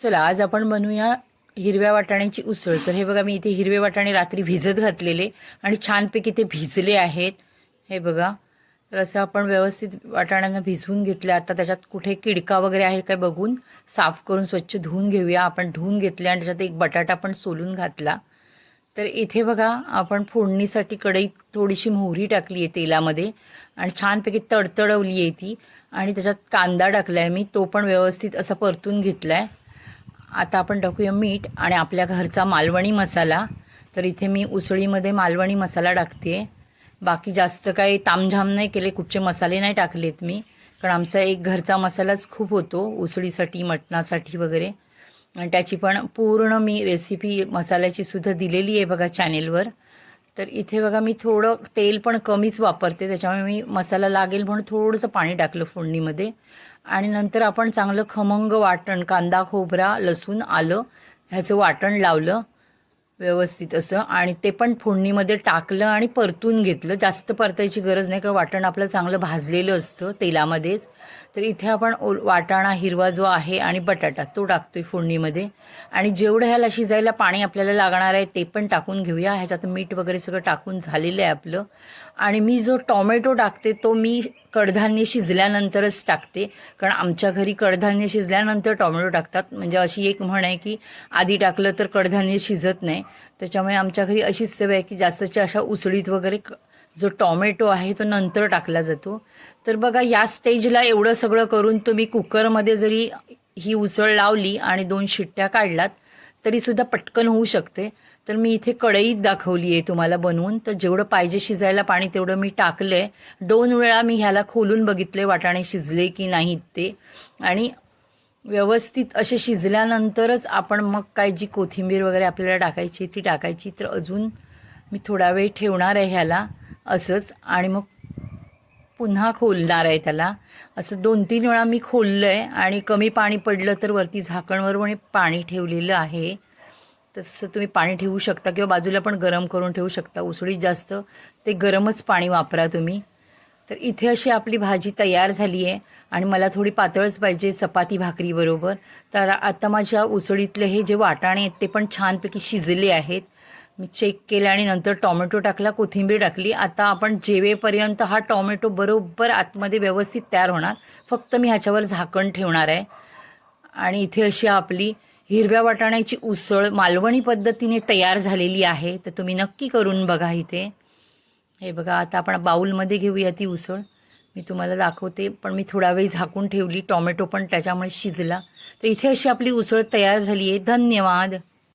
चला आज आपण बनवूया हिरव्या वाटाण्याची उसळ. तर हे बघा मी इथे हिरवे वाटाणे रात्री भिजत घातलेले आणि छानपैकी ते भिजले आहेत. हे बघा तर असं आपण व्यवस्थित वाटाण्यांना भिजवून घेतलं आता त्याच्यात कुठे किडका वगैरे आहे काय बघून साफ करून स्वच्छ धुवून घेऊया. आपण धुवून घेतले आणि त्याच्यात एक बटाटा पण सोलून घातला. तर इथे बघा आपण फोडणीसाठी कढईत थोडीशी मोहरी टाकली आहे तेलामध्ये आणि छानपैकी तडतडवली आहे ती. आणि त्याच्यात कांदा टाकला आहे मी तो पण व्यवस्थित असा परतून घेतला आहे आता आपण टाकूया मीठ आणि आपल्या घरचा मालवणी मसाला. तर इथे मी उसळीमध्ये मालवणी मसाला टाकते. बाकी जास्त काही तामझाम नाही केले कुठचे मसाले नाही टाकलेत मी. कारण आमचा एक घरचा मसालाच खूप होतो उसळीसाठी मटणासाठी वगैरे. आणि त्याची पण पूर्ण मी रेसिपी मसाल्याची सुद्धा दिलेली आहे बघा चॅनेलवर तर इथे बघा मी थोडं तेल पण कमीच वापरते त्याच्यामुळे मी मसाला लागेल म्हणून थोडंसं पाणी टाकलं फोडणीमध्ये. आणि नंतर आपण चांगलं खमंग वाटण कांदा खोबरा लसूण आलं ह्याचं वाटण लावलं व्यवस्थित असं. आणि ते पण फोडणीमध्ये टाकलं आणि परतून घेतलं. जास्त परतायची गरज नाही कारण वाटण आपलं चांगलं भाजलेलं असतं तेलामध्येच. तर इथे आपण ओ वाटाणा हिरवा जो आहे आणि बटाटा तो टाकतोय फोडणीमध्ये. आणि जेवढं ह्याला शिजायला पाणी आपल्याला लागणार आहे ते पण टाकून घेऊया. ह्याच्यात मीठ वगैरे सगळं टाकून झालेलं आहे आपलं. आणि मी जो टॉमॅटो टाकते तो मी कडधान्य शिजल्यानंतरच टाकते. कारण आमच्या घरी कडधान्य शिजल्यानंतर टॉमॅटो टाकतात. म्हणजे अशी एक म्हण आहे की आधी टाकलं तर कडधान्य शिजत नाही. त्याच्यामुळे आमच्या घरी अशीच सवय आहे की जास्तच्या अशा उसळीत वगैरे क- जो टॉमॅटो आहे तो नंतर टाकला जातो. तर बघा या स्टेजला एवढं सगळं करून तुम्ही कुकरमध्ये जरी ही उसळ लावली आणि दोन शिट्ट्या काढलात तरीसुद्धा पटकन होऊ शकते. तर मी इथे कढईत दाखवली आहे तुम्हाला बनवून. तर जेवढं पाहिजे शिजायला पाणी तेवढं मी टाकलं आहे दोन वेळा मी ह्याला खोलून बघितले वाटाणे शिजले की नाहीत ते. आणि व्यवस्थित असे शिजल्यानंतरच आपण मग काय जी कोथिंबीर वगैरे आपल्याला टाकायची ती टाकायची. तर अजून मी थोडा वेळ ठेवणार आहे ह्याला असंच. आणि मग पुन्हा खोलणार आहे त्याला. असं दोन तीन वेळा मी खोललं आहे आणि कमी पाणी पडलं तर वरती झाकणवर पण पाणी ठेवलेलं आहे. तसं तुम्ही पाणी ठेवू शकता किंवा बाजूला पण गरम करून ठेवू शकता. उसळीत जास्त ते गरमच पाणी वापरा तुम्ही. तर इथे अशी आपली भाजी तयार झाली आहे आणि मला थोडी पातळच पाहिजे चपाती भाकरीबरोबर तर आता माझ्या उसळीतले हे जे वाटाणे आहेत ते पण छानपैकी शिजले आहेत. मी चेक केलं आणि नंतर टॉमॅटो टाकला कोथिंबीर टाकली. आता आपण जेवेपर्यंत हा टॉमॅटो बरोबर आतमध्ये व्यवस्थित तयार होणार फक्त मी ह्याच्यावर झाकण ठेवणार आहे. आणि इथे अशी आपली हिरव्या वाटाण्याची उसळ मालवणी पद्धतीने तयार झालेली आहे. तर तुम्ही नक्की करून बघा इथे. हे बघा आता आपण बाऊलमध्ये घेऊया ती उसळ. मी तुम्हाला दाखवते पण मी थोडा वेळ झाकून ठेवली. टॉमॅटो पण त्याच्यामुळे शिजला. तर इथे अशी आपली उसळ तयार झाली आहे. धन्यवाद.